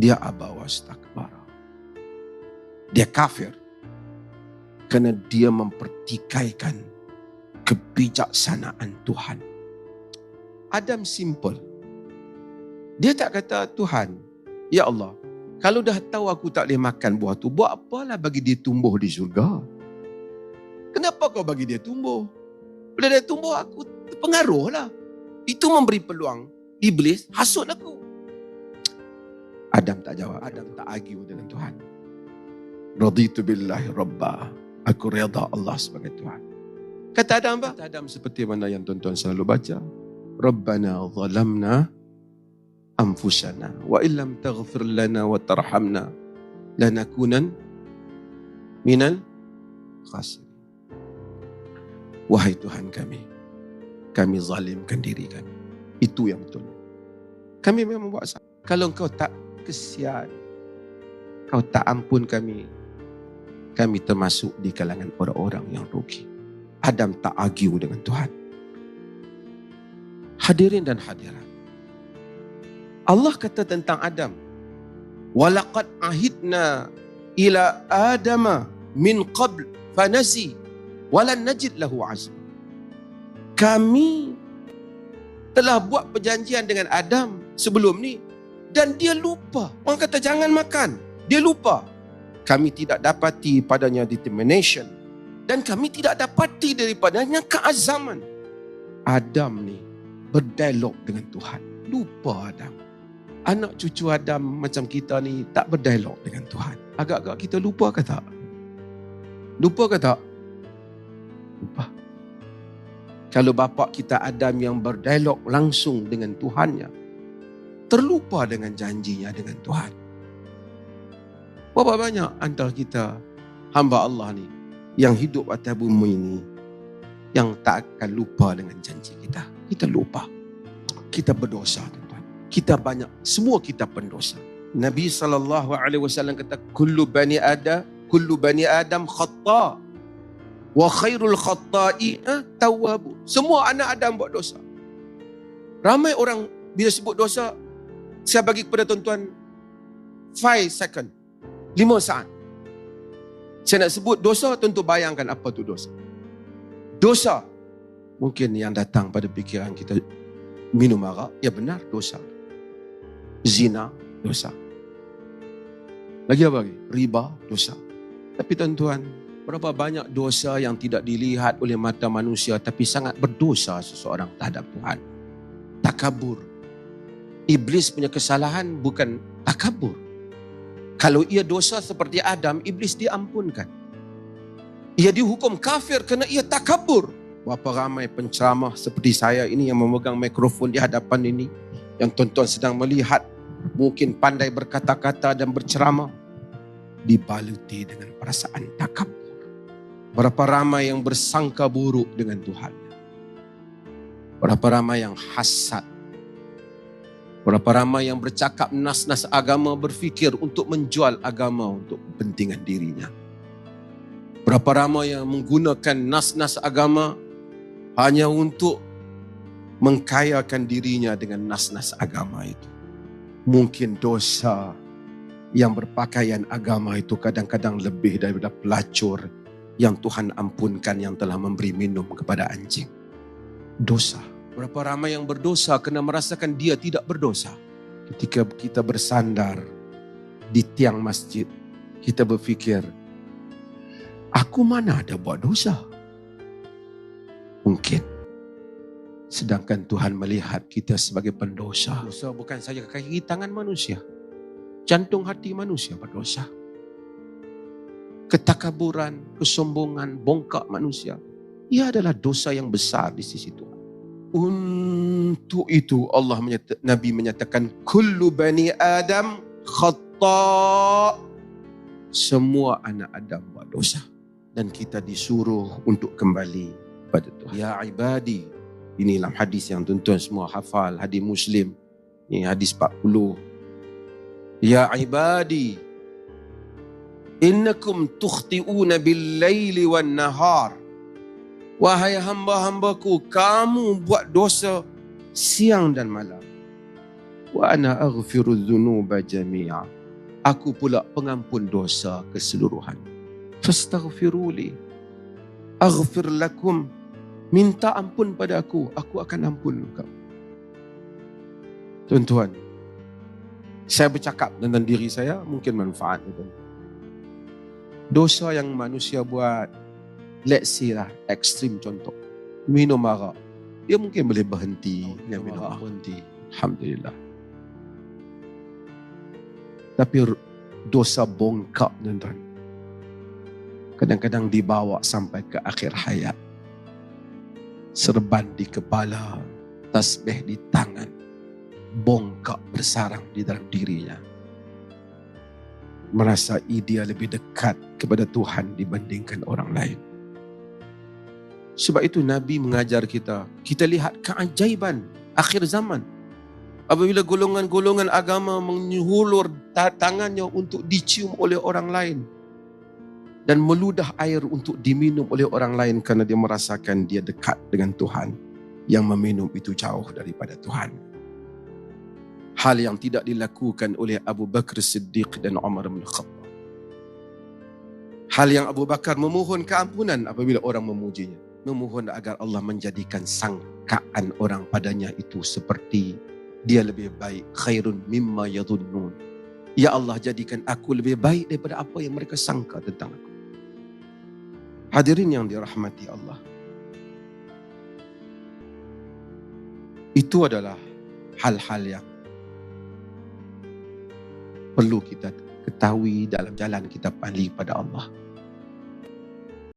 Dia abawa wastakbara. Dia kafir. Kerana dia mempertikaikan kebijaksanaan Tuhan. Adam simple. Dia tak kata, Tuhan, Ya Allah, kalau dah tahu aku tak boleh makan buah tu, buat apalah bagi dia tumbuh di syurga? Kenapa kau bagi dia tumbuh? Bila dia tumbuh, aku terpengaruh lah. Itu memberi peluang iblis hasut aku. Adam tak jawab. Adam tak argue dengan Tuhan. Raditu billahi rabba. Aku reda Allah sebagai Tuhan. Kata Adam apa? Kata Adam seperti mana yang tuan-tuan selalu baca. Rabbana zalamna anfusana wa illam taghfir lana wa tarhamna lanakunan minal khasir. Wahai Tuhan kami, kami zalimkan diri kami. Itu yang betul. Kami memang buat salah. Kalau engkau tak kesian, kau tak ampun kami, kami termasuk di kalangan orang-orang yang rugi. Adam tak argue dengan Tuhan. Hadirin dan hadirat. Allah kata tentang Adam. Walaqad ahidna ila Adama min qabl fanasi walan najid lahu azm. Kami telah buat perjanjian dengan Adam sebelum ni dan dia lupa. Orang kata jangan makan. Dia lupa. Kami tidak dapati padanya determination dan kami tidak dapati daripadanya keazaman. Adam ni berdialog dengan Tuhan. Lupa Adam. Anak cucu Adam macam kita ni tak berdialog dengan Tuhan. Agak-agak kita lupa ke tak? Lupa ke tak? Lupa. Kalau bapa kita Adam yang berdialog langsung dengan Tuhannya, terlupa dengan janjinya dengan Tuhan. Berapa banyak antara kita hamba Allah ni yang hidup atas bumi ini yang tak akan lupa dengan janji kita. Kita lupa. Kita berdosa tuan. Kita banyak semua kita pendosa. Nabi sallallahu alaihi wasallam kata kullu bani adam kullu bani adam khata wa khairul khata'ina tawwab. Semua anak Adam buat dosa. Ramai orang bila sebut dosa saya bagi kepada tuan-tuan 5 second. 5 saat. Saya nak sebut dosa, tentu bayangkan apa tu dosa. Dosa. Mungkin yang datang pada fikiran kita minum arak, ya benar dosa. Zina, dosa. Lagi apa lagi? Riba, dosa. Tapi tuan-tuan, berapa banyak dosa yang tidak dilihat oleh mata manusia tapi sangat berdosa seseorang terhadap Tuhan. Takabur, Iblis punya kesalahan bukan takabur. Kalau ia dosa seperti Adam, iblis diampunkan. Ia dihukum kafir kerana ia takabur. Berapa ramai penceramah seperti saya ini yang memegang mikrofon di hadapan ini. Yang tuan-tuan sedang melihat mungkin pandai berkata-kata dan berceramah. Dibaluti dengan perasaan takabur. Berapa ramai yang bersangka buruk dengan Tuhan. Berapa ramai yang hasad Berapa ramai yang bercakap nas-nas agama berfikir untuk menjual agama untuk kepentingan dirinya. Berapa ramai yang menggunakan nas-nas agama hanya untuk mengkayakan dirinya dengan nas-nas agama itu. Mungkin dosa yang berpakaian agama itu kadang-kadang lebih daripada pelacur yang Tuhan ampunkan yang telah memberi minum kepada anjing. Dosa. Berapa ramai yang berdosa kena merasakan dia tidak berdosa. Ketika kita bersandar di tiang masjid, kita berfikir, aku mana ada buat dosa? Mungkin. Sedangkan Tuhan melihat kita sebagai pendosa. Dosa bukan saja kaki tangan manusia. Jantung hati manusia berdosa. Ketakaburan, kesombongan, bongkak manusia. Ia adalah dosa yang besar di sisi Tuhan. Untuk itu Allah menyata, Nabi menyatakan kullu bani Adam khata. Semua anak Adam buat dosa dan kita disuruh untuk kembali pada Tuhan. Ya ibadi ini dalam hadis yang tuan-tuan semua hafal hadis Muslim ini hadis 40 Ya ibadi innakum tukhti'una bil laili wan nahar Wahai hamba-hambaku, kamu buat dosa siang dan malam. Wa ana aghfiru dhunuba jami'a. Aku pula pengampun dosa keseluruhan. Fastaghfiruli. Aghfir lakum. Minta ampun pada aku. Aku akan ampun kau. Tuan-tuan, saya bercakap tentang diri saya, mungkin manfaat. Dosa yang manusia buat, let's say lah, ekstrim contoh. Minum arak. Dia mungkin boleh berhenti. Dia minum arak berhenti. Alhamdulillah. Tapi dosa bongkak tuan-tuan. Kadang-kadang dibawa sampai ke akhir hayat. Serban di kepala, tasbih di tangan, bongkak bersarang di dalam dirinya. Merasa dia lebih dekat kepada Tuhan dibandingkan orang lain. Sebab itu Nabi mengajar kita, kita lihat keajaiban akhir zaman. Apabila golongan-golongan agama menyulur tangannya untuk dicium oleh orang lain dan meludah air untuk diminum oleh orang lain kerana dia merasakan dia dekat dengan Tuhan yang meminum itu jauh daripada Tuhan hal yang tidak dilakukan oleh Abu Bakar Siddiq dan Umar bin Khattab. Hal yang Abu Bakar memohon keampunan apabila orang memujinya. Memohon agar Allah menjadikan sangkaan orang padanya itu seperti dia lebih baik. Khairun mimma yadhunnun. Ya Allah jadikan aku lebih baik daripada apa yang mereka sangka tentang aku. Hadirin yang dirahmati Allah. Itu adalah hal-hal yang perlu kita ketahui dalam jalan kita pali pada Allah.